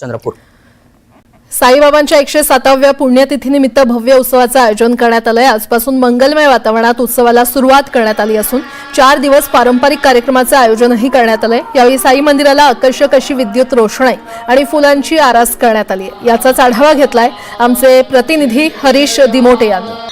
चंद्रपूर. साईबाबांच्या एकशे साताव्या पुण्यतिथीनिमित्त भव्य उत्सवाचं आयोजन करण्यात आलंय. आजपासून मंगलमय वातावरणात उत्सवाला सुरुवात करण्यात आली असून चार दिवस पारंपरिक कार्यक्रमाचं आयोजनही करण्यात आलंय. यावेळी साई मंदिराला आकर्षक अशी विद्युत रोषणाई आणि फुलांची आरास करण्यात आली आहे याचाच आढावा घेतलाय आमचे प्रतिनिधी हरीश दिमोटे यांनी.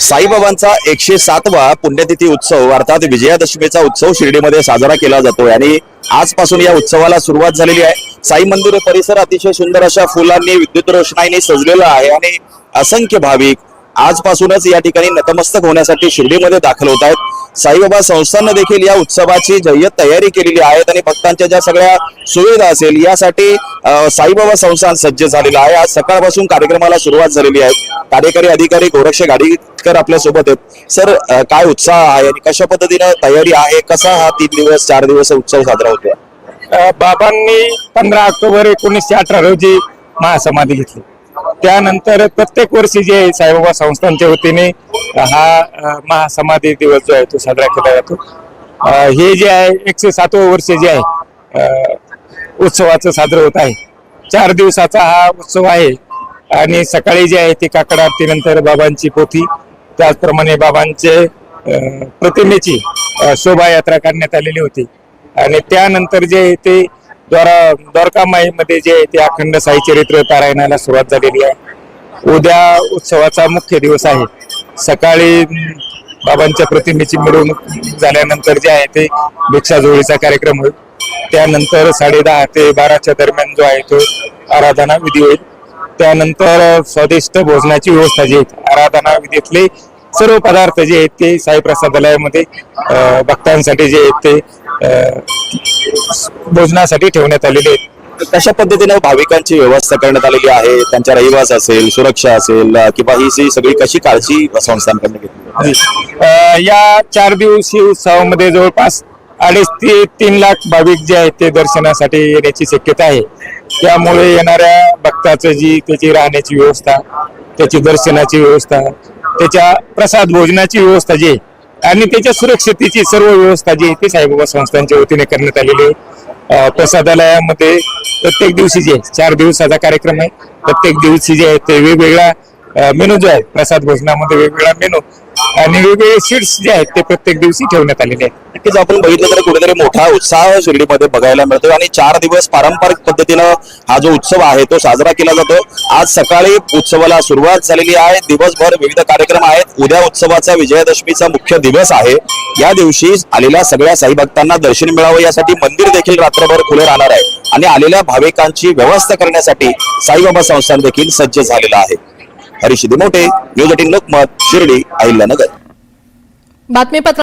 साईबाबांचा एकशे सातवा पुण्यतिथी उत्सव अर्थात विजयादशमीचा उत्सव शिर्डीमध्ये साजरा केला जातोय. आणि आजपासून या उत्सवाला सुरुवात झालेली आहे. साई मंदिर परिसर अतिशय सुंदर अशा फुलांनी विद्युत रोषणाईने सजलेला आहे. आणि असंख्य भाविक आजपासूनच या ठिकाणी नतमस्तक होण्यासाठी शिर्डीमध्ये दाखल होत आहेत. साईबाबा संस्थांना देखील या उत्सवाची जय्यत तयारी केलेली आहे आणि भक्तांच्या ज्या सगळ्या सुविधा असेल यासाठी साईबाबा संस्थान सज्ज झालेलं आहे. आज सकाळपासून कार्यक्रमाला सुरुवात झालेली आहे. कार्यकारी अधिकारी गोरक्ष गाडीकर आपल्यासोबत आहेत. सर काय उत्साह आहे आणि कशा पद्धतीनं तयारी आहे? कसा हा तीन दिवस चार दिवस उत्सव साजरा होतोय? बाबांनी पंधरा ऑक्टोबर एकोणीसशे अठरा रोजी महासमाधी घेतली. त्यानंतर प्रत्येक वर्षी जे आहे साईबाबा संस्थांच्या वतीने हा महासमाधी दिवस जो आहे तो साजरा केला जातो. हे जे आहे एकशे सातवं वर्ष जे आहे उत्सवाचं साजरं होत आहे. चार दिवसाचा हा उत्सव आहे आणि सकाळी जे आहे ते काकड आरतीनंतर बाबांची पोथी त्याचप्रमाणे बाबांचे प्रतिमेची शोभायात्रा करण्यात आलेली होती. आणि त्यानंतर जे आहे ते द्वारा द्वारकामाईमध्ये जे आहे ते अखंड साई चरित्र पारायणाला सुरुवात झालेली आहे. उद्या उत्सवाचा मुख्य दिवस आहे. सकाळी बाबांच्या प्रतिमेची मिरवणूक झाल्यानंतर जे आहे ते भिक्षाजोळीचा कार्यक्रम होईल. त्यानंतर साडे दहा ते बाराच्या दरम्यान जो आहे तो आराधना विधी होईल. त्यानंतर स्वादिष्ट भोजनाची व्यवस्था जी आहे आराधना विधीतले सर्व पदार्थ जे आहेत ते साई प्रसादालयामध्ये भक्तांसाठी जे आहेत ते भोजनासाठी ठेवण्यात आलेले आहेत. कशा पद्धतीनं भाविकांची व्यवस्था करण्यात आलेली आहे? त्यांच्या रहिवास असेल सुरक्षा असेल किंवा ही सी सगळी कशी काळजी संस्थांकडनं घेतली? या चार दिवसीय उत्सवामध्ये जवळपास अडीच ते तीन लाख भाविक जे आहेत ते दर्शनासाठी येण्याची शक्यता आहे. त्यामुळे येणाऱ्या भक्ताचं जी त्याची राहण्याची व्यवस्था त्याची दर्शनाची व्यवस्था त्याच्या प्रसाद भोजनाची व्यवस्था जी आहे आणि त्याच्या सुरक्षतेची सर्व व्यवस्था जी आहे ती साईबाबा संस्थांच्या वतीने करण्यात आलेली आहे. प्रसादालयामध्ये प्रत्येक दिवशी जे चार दिवसाचा कार्यक्रम आहे. प्रत्येक दिवशी जे आहे ते वेगवेगळ्या मेनू जो आहे प्रसाद भोजनामध्ये वेगवेगळा मेनू आणि वेगवेगळे सीट्स जे आहेत ते प्रत्येक दिवशी ठेवण्यात आलेले आहेत. नक्कीच आपण बघितलं तर कुठेतरी मोठा उत्साह शिर्डीमध्ये बघायला मिळतो आणि चार दिवस पारंपरिक पद्धतीनं हा जो उत्सव आहे तो साजरा केला जातो. आज सकाळी उत्सवाला सुरुवात झालेली आहे. दिवसभर विविध कार्यक्रम आहेत. उद्या उत्सवाचा विजयादशमीचा मुख्य दिवस आहे. या दिवशी आलेल्या सगळ्या साई भक्तांना दर्शन मिळावं यासाठी मंदिर देखील रात्रभर खुले राहणार आहे. आणि आलेल्या भाविकांची व्यवस्था करण्यासाठी साईबाबा संस्थान देखील सज्ज झालेलं आहे. Harish Dimote news eighteen Lokmat Shirdi Ahilyanagar. बातमीपत्र